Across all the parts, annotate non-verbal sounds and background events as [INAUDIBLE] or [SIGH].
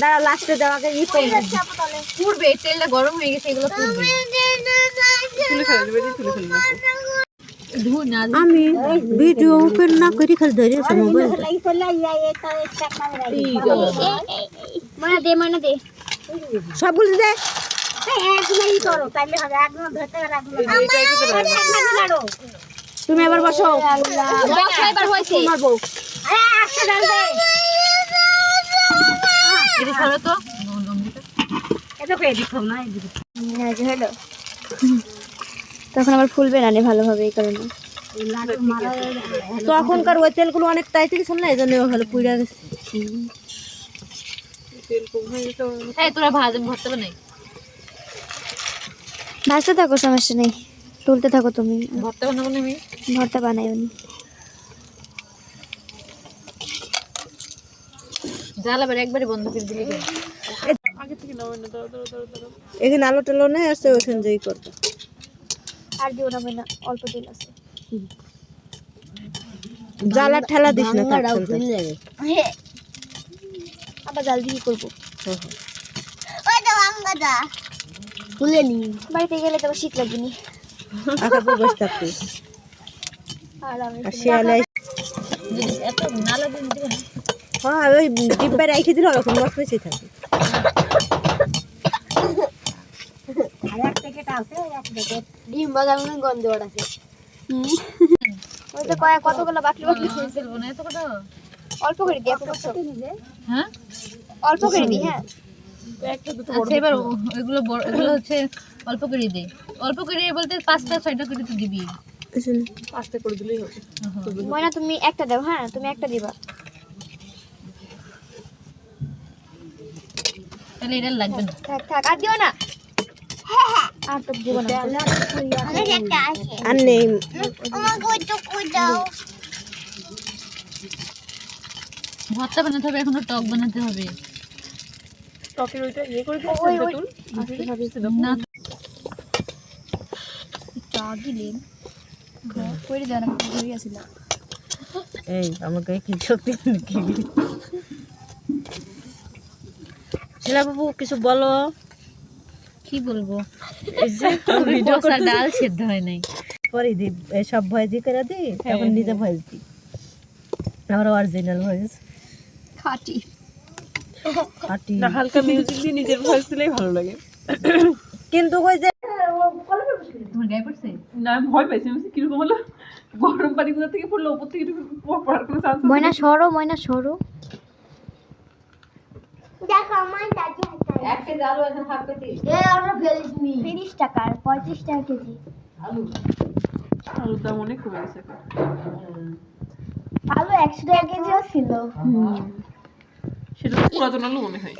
দাঁড়া লাস্টে দেওয়াকে ই করব। পুড়বে তেলটা গরম হয়ে গেছে এগুলো পুড়বে আমি ভিডিও ওপেন না করি খালি ধরে আছে মোবাইল মনে দে মনে দে। সবগুলো দে। তুমি এবার বসো। বসো এবার হয়েছে। মারবো এটা ধরো তো হলো। তখন আবার ফুলবে না ভালোভাবে এই কারণে। তখনকার ওই তেলগুলো অনেক তাইতে গেছে না এই জন্য ভালো পুড়ে গেছে। তোরা ভাজ ভরতে হবে ভাজতে থাকো সমস্যা নেই। তুলতে থাকো তুমি। ভরতে বানাবো আমি ভর্তা বানাই উনি আবার একবারে বন্ধ করে দিলে কেন? এখানে আলো টালো নেই আসছে ওখানে যেই করতো। আর দিও না না অল্প তেল আছে। জ্বালা ঠেলা দিস না তার আবার জাল দিয়ে করব? বাড়িতে গেলে তো শীত লাগবে নি বসে থাকতে আর আমি শিয়ালে এত নালা দিন দিবে না। হ্যাঁ ওই ডিব্বায় রেখে দিলে ওরকম বেশি থাকে ডিম বাজার মনে গন্ধ আছে ওই তো কয়েক কতগুলো ফেলব না এত অল্প করে দিই? হ্যাঁ? অল্প করে দিই হ্যাঁ। আচ্ছা এবার এগুলো এগুলো হচ্ছে অল্প করে দে অল্প করে বলতে পাঁচটা ছয়টা করে তো দিবি। ময়না তুমি একটা দাও হ্যাঁ তুমি একটা দিবা। তাহলে এটা লাগবে না। থাক থাক আর দিও না। আর নেই। ভর্তা বানাতে হবে এখনও টক বানাতে হবে। না। করে ঘুরে গেছিল এই আমাকে কি শক্তি কি শিলা বাবু কিছু বলো? কি বলব? এই যে ভিডিও ডাল সেদ্ধ হয় নাই। পরে দি সব ভয়েস করে দি তখন নিজে ভয়েস দি। আমার অরিজিনাল ভয়েস। খাটি। খাটি। না হালকা মিউজিক দিয়ে নিজের ভয়েস দিলেই ভালো লাগে। কিন্তু ওই যে তোমার গায়ে পড়ছে? না আমি ভয় পাইছি আমি বলছি, কীরকম হলো? গরম পানি কোথা থেকে পড়ল ওপর থেকে পড়ার কোনো চান্স ময়না সরো ময়না সরো। টাকা কেজি। আলুর দাম অনেক কমে গেছে আলু একশো টাকা কেজিও ছিল। সেটা পুরাতন আলু মনে হয়।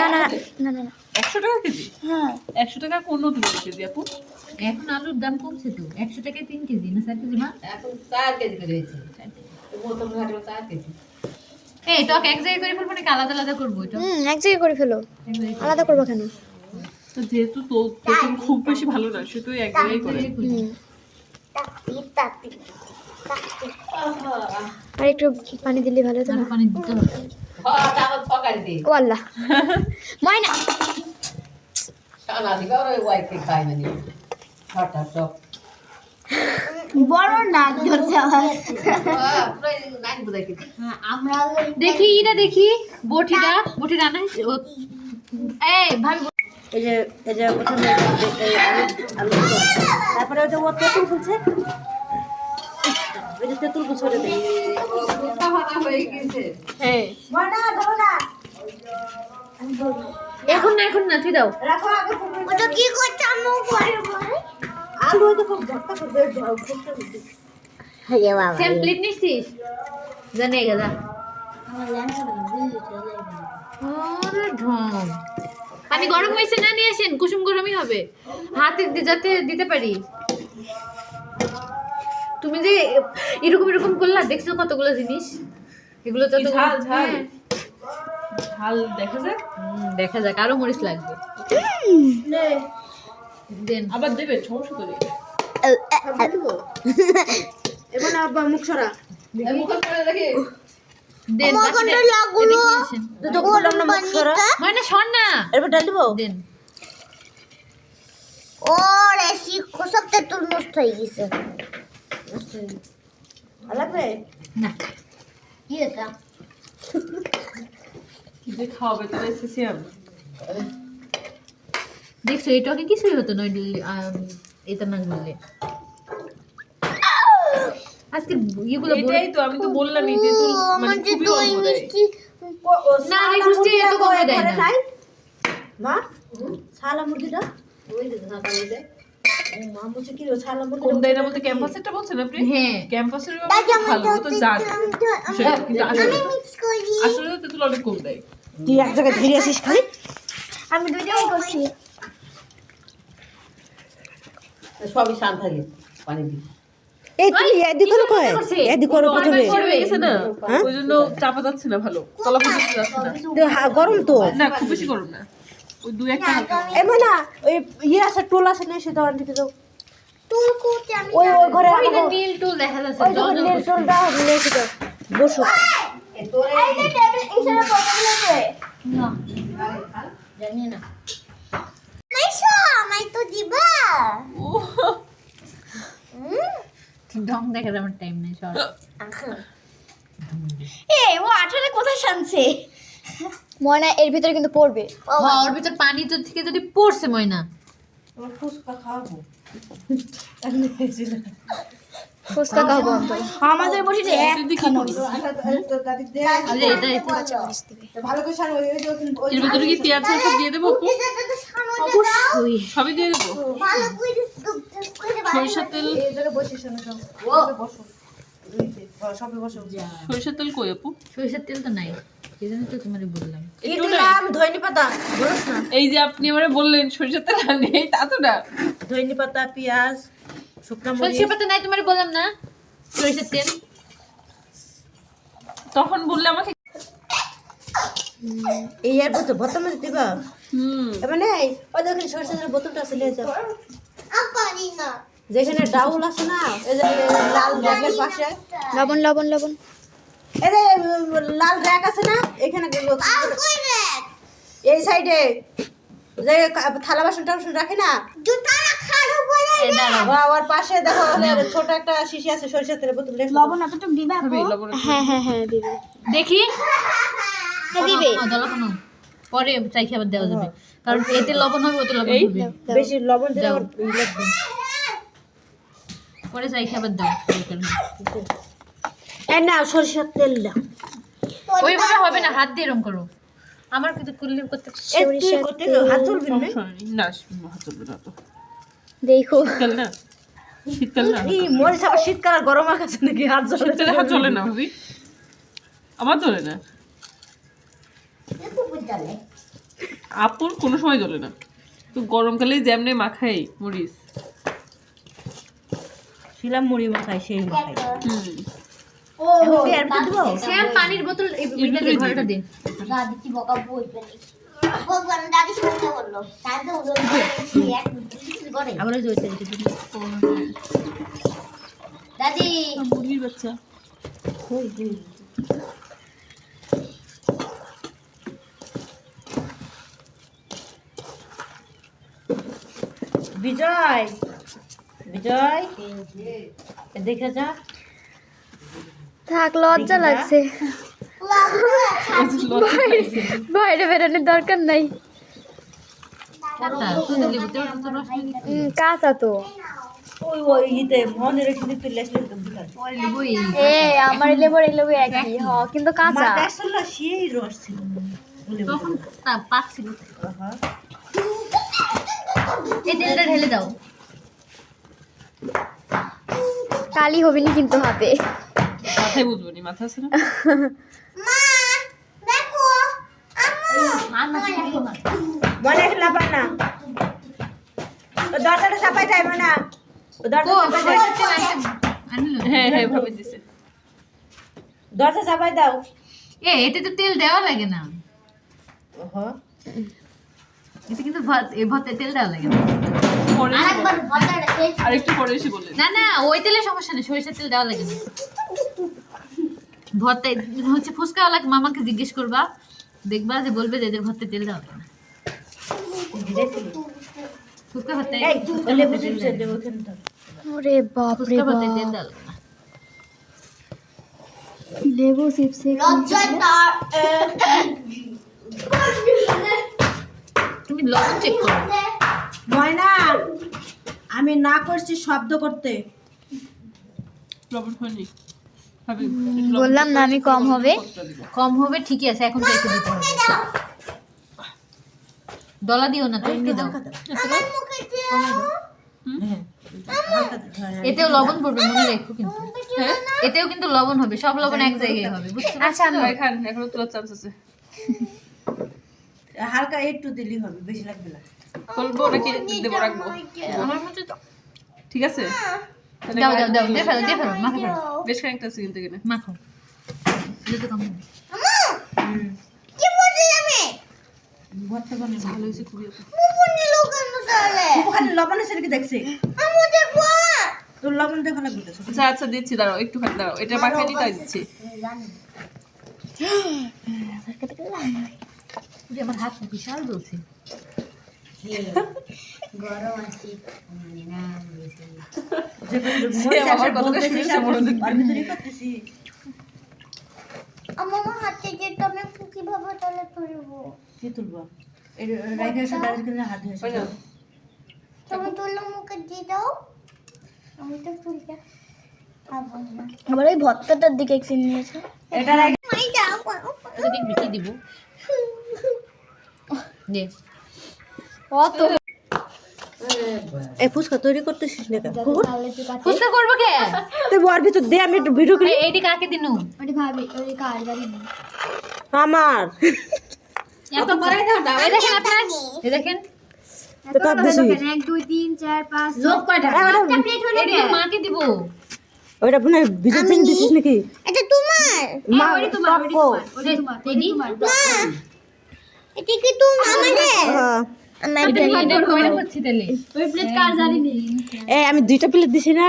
না না না না না একশো টাকা কেজি? হ্যাঁ। একশো টাকা কোন নতুন কেজি আপু? এখন আলুর দাম কমছে তো। একশো টাকায় তিন কেজি না চার কেজি মা? এখন চার কেজি করে হয়েছে। এই টক এক জায়গায় করে ফেলব নাকি আলাদা আলাদা করব এটা? হুম এক জায়গায় করে ফেলো। আলাদা করব কেন? যেহেতু তো তোর খুব বেশি ভালো না সে তুই এক জায়গায় করে। আর একটু পানি দিলে ভালো হতো না? পানি দিতে হবে। ও আল্লাহ। ময়না। বড় নাক ধরছে আমার। আমরা দেখি এটা দেখি বটিটা বটি রান্না ও এই ভাবি এই যে এই যে প্রথমে এই আলু আলু তারপরে ও তেঁতুল ওই যে তেঁতুল হ্যাঁ এখন না এখন না তুই দাও। ওটা কি করছে? আলু হয়তো খুব ভর্তা করবে ফুলতে সেম প্লেট নিছিস জানে গেলা পানি গরম হয়েছে না নিয়ে আসেন কুসুম গরমই হবে। হাতে যাতে দিতে পারি। তুমি যে এরকম এরকম করলা দেখছ কতগুলো জিনিস? এগুলো তো ঝাল, ঝাল? হ্যাঁ। ঝাল দেখা হুম, দেখা যাক আরও মরিচ লাগবে। দেন। আবার দেবে সমস্যা করে এবার আব্বা মুখ সরা। দেন বাকিটা- এদিকে নিয়ে আসেন। দুটো না মুখ সরা। ময়না শোন না। এরপর ডাল দিব? দেন। ওরে শিক্ষক সবটা তোর নষ্ট হয়ে গেছে। লাগবে? না। কি এটা? কি যে খাওয়াবে তাহলে সিসিয়াম দেখছ এটাকে কিছুই হতো না ওই- এটা না বললে আজকে ইয়েগুলো এটাই তো আমি তো বললামই যে তুই মানে খুবই অল্প দেয়। না এই মিষ্টি এত কমে দেয় না। মা ছালা মুরগিটা? ও মা বলছে কি রে ছালা মুরগি কম দেয় না বলতে ক্যাম্পাসেরটা বলছেন আপনি হ্যাঁ ক্যাম্পাসের ভালো ও তো জান বিষয়টা, কিন্তু আসলে আসলে তো তেঁতুল অনেক কম দেয় তুই এক জায়গায় ধরে আসিস খালি আমি দুইটাই করছি সবই শান্ত থাকে পানি দিয়ে। এই তুই এদিক করো কয় করছে? করো প্রথমে বেশি হয়ে গেছে না? ওই জন্য চাপা যাচ্ছে না ভালো। তলা পর্যন্ত যাচ্ছে না। গরম তো। না খুব বেশি গরম না। ওই দু একটা এমন না ওই ইয়ে আছে টোল আছে না সেটা ওই ওই ঘরে ওই নীল টুল দেখা যাচ্ছে। নিয়ে এসে দাও। বসো। না। জানি না। মাইশো মাই তো দিবা। ঢং দেখে আমার টাইম নেই চল। এই ও আঠারে কোথায় শানছে? ময়না এর ভিতরে কিন্তু পড়বে। হ্যাঁ, ওর ভিতর পানি তো থেকে যদি পড়ছে ময়না। ফুসকা খাব। ফুচকা খাব আমাদের বসিতে দিদি কি আরে এটা এটা। ভালো করে সানো ওই যে ওখানে- ওই এর ভিতরে কি পেঁয়াজ সব দিয়ে দেবো অবশ্যই। সবই দিয়ে দেবো। সরিষার তেল। সরিষার কই আপু? সরিষার তেল তো নাই। এই জন্য তো তোমার বললাম। কি দিলাম? ধইনি পাতা। বলছ না। এই যে আপনি আমারে বললেন সরিষার তেল আর নেই তা তো না। ধইনি পাতা পেঁয়াজ শুকনা পাতা নাই তোমার বললাম না। সরিষার তেল তখন বললে আমাকে এই এর বোতল বোতল দিবা। হুম। মানে ওই দেখেন সরষে তেলের বোতলটা আছে নিয়ে যাও। যেখানে ডাউল আছে না এই যে লাল ব্যাগের পাশে। লবণ লবণ লবণ। এই যে লাল র্যাক আছে না এখানে এই সাইডে যে থালা বাসন টাসন রাখে না ওর পাশে দেখো ছোট একটা শিশি আছে সরষের তেলের বোতল লবণ এতটুকু দিবা হ্যাঁ হ্যাঁ হ্যাঁ দিবে। দেখি। হ্যাঁ দিবে। পরে চাই খাবার দেওয়া যাবে। কারণ এতে লবণ হবে ওতে লবণ হবে। বেশি লবণ দিলে দাও। আবার ই লাগবে। পরে চাই খাবার দাও। এই সরষের তেল দাও। ওইভাবে হবে না হাত দিয়ে এরম করো। আমার কিন্তু করতে হাত চলবি না? না হাত চলবে না তো। দেখো। শীতকাল না? শীতকাল না? এই মরিচ আবার শীতকাল আর গরম আকাশে নাকি হাত জ্বলে শীতকালে হাত না ভাবি? আমার চলে না? আপুর কোনো সময় জ্বলে না। তো গরমকালে যেমনি মাখাই মরিচ। শিলাম মুড়ি মাখাই সেই মাখাই। শ্যাম পানির বোতল এই এটা দে, ঘরেটা দে। দাদি কি বকা বলবে? দাদি বলল। তাই তো এক করে আবার। দাদি মুরগির বাচ্চা বিজয় বিজয় দেখে যা থাক লজ্জা লাগছে বাইরে বেরোনোর দরকার নাই কাঁচা, তো। মনে আমার লেবুর এই লেবু একই হ কিন্তু কাঁচা। মা দেখছিল সেই রস ছিল। তখন তা পাকছিল এই তেলটা ঢেলে দাও। কালি হবিনি কিন্তু হাতে। মাথায় বুঝব নি মাথা আছে না? [LAUGHS] মা না। ও দরজাটা চাপাই ও দরজা হ্যাঁ হ্যাঁ ভাবে দিছে। দরজা চাপাই দাও। এ এতে তো তেল দেওয়া লাগে না। ওহো। এতে কিন্তু ভাত এ ভাতে তেল দেওয়া লাগে না। আরেকটু পরে এসে না না ওই তেলের সমস্যা নেই সরিষার তেল দেওয়া লাগে না। ভর্তা হচ্ছে ফুচকাওয়ালা মামাকে জিজ্ঞেস করবা দেখবা যে বলবে যে এদের ভর্তায় তেল দেওয়া লাগে না ফুচকা ভর্তায় এই ও লেবু চিপস দেবো ওখানে দাও। ওরে বাপ। লেবু চিপসে তুমি লবণ চেক করো। ময়না আমি না করছি শব্দ করতে। লবণ হয়নি। বললাম না আমি কম হবে। কম হবে ঠিকই আছে এখন চেক দিতে হবে। ডলা দিও না তুমি দাও। এতেও লবণ পড়বে মনে রেখো কিন্তু। হ্যাঁ? এতেও কিন্তু লবণ হবে সব লবণ এক জায়গায় হবে বুঝছ আচ্ছা এখান এখনও তোলার চান্স আছে। হালকা একটু দিলেই হবে বেশি লাগবে না। বলব নাকি দেবো রাখব? আমার মতে তো ঠিক আছে? দাও দাও দাও দিয়ে ফেলো দিয়ে ফেলো মাখো বেশ খানিকটা আছে কিন্তু মাখো। এটা তো কম হবে। কি বলছিস আমি ভর্তা বানাবো ভালো হয়েছে খুবই ওখানে লবণ এসে রেখে দেখছি? তোর লবণ দেখা লাগবে আচ্ছা আচ্ছা দিচ্ছি দাঁড়াও একটু দাঁড়াও এটা মাখাই দিই দিচ্ছি। আমার হাত বিশাল জ্বলছে। গরম আছে মানে না সে আমার কথাটা শুনেছে মনোযোগ দিয়ে। আর ভিতরে করতেছি আমার হাতে যেটা আমি কীভাবে তাহলে তুলবো। কি তুলবো? এই রাইখে এসে দাঁড়িয়ে কিন্তু হাত না। তুমি তুললো মুখে দিয়ে দাও। আমি তো তুলতে আবার ওই ভর্তাটার দিকে একদিন নিয়েছে এটা রাইখে তোকে দেখবি কি দিব। দে। কত এই ফুচকা তৈরি করতেছিস না কেন ফুচকা? করব কে? তুই বর ভিতর দে আমি একটু ভিডিও করি। এইটি কাকে দিনু। ওটি ভাবি ওই কার গাড়ি আমার। এত বড়াই দাও দাও দেখেন আপনার? এই দেখেন। তো কাট দিছি এক দুই তিন চার পাঁচ লোক কয়টা? প্লেট হলো এটি মাকে দিব। ওইটা ভিজে দিছিস নাকি? এটা তোমার। মা টকো এটি এটা কি তুমি আমাদের হ্যাঁ। এটা এটা কয়টা করছি তাহলে। ওই প্লেট কার জানি নেই এই আমি দুইটা প্লেট দিছি না?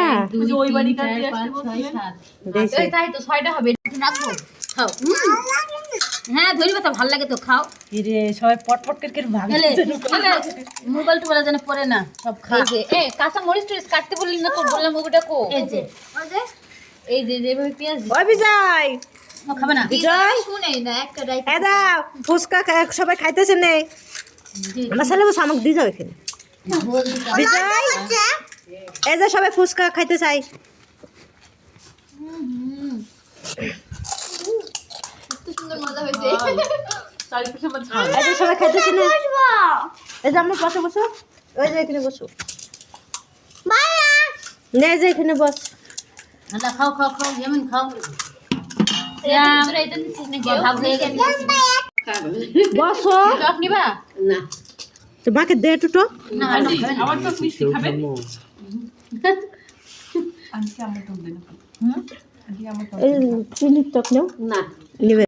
খাও হ্যাঁ ধরিবে তো ভালো লাগে তো খাও। রে সবাই পটপট করে করে ভাগ মোবাইল টোবাইল যেন পড়ে না সব খা। এ কাঁচা মরিচ টরিচ কাটতে বললি না তো বললাম ওটা কো। এই যে এই যে। যেভাবে পেঁয়াজ। ওই বিজয়। খাবে না। বিজয়। শুনে না একটা দাও ফুচকা সবাই খাইতেছে নেই ছেলে বসে আমাকে দিয়ে যাও এখানে। বিজয় এই যে সবাই ফুচকা খাইতে চাই। সবাই খাইতেছে না? এই যে আমরা বসো বসো। ওই যে এখানে বসো। নে যে এখানে বস। খাও খাও খাও যেমন খাও। হয়ে গেছে। বসো। টক নিবা? তো মাকে দে একটু টক না আমার তো মিষ্টি খাবে। চিনির টক নেও। না। নিবে।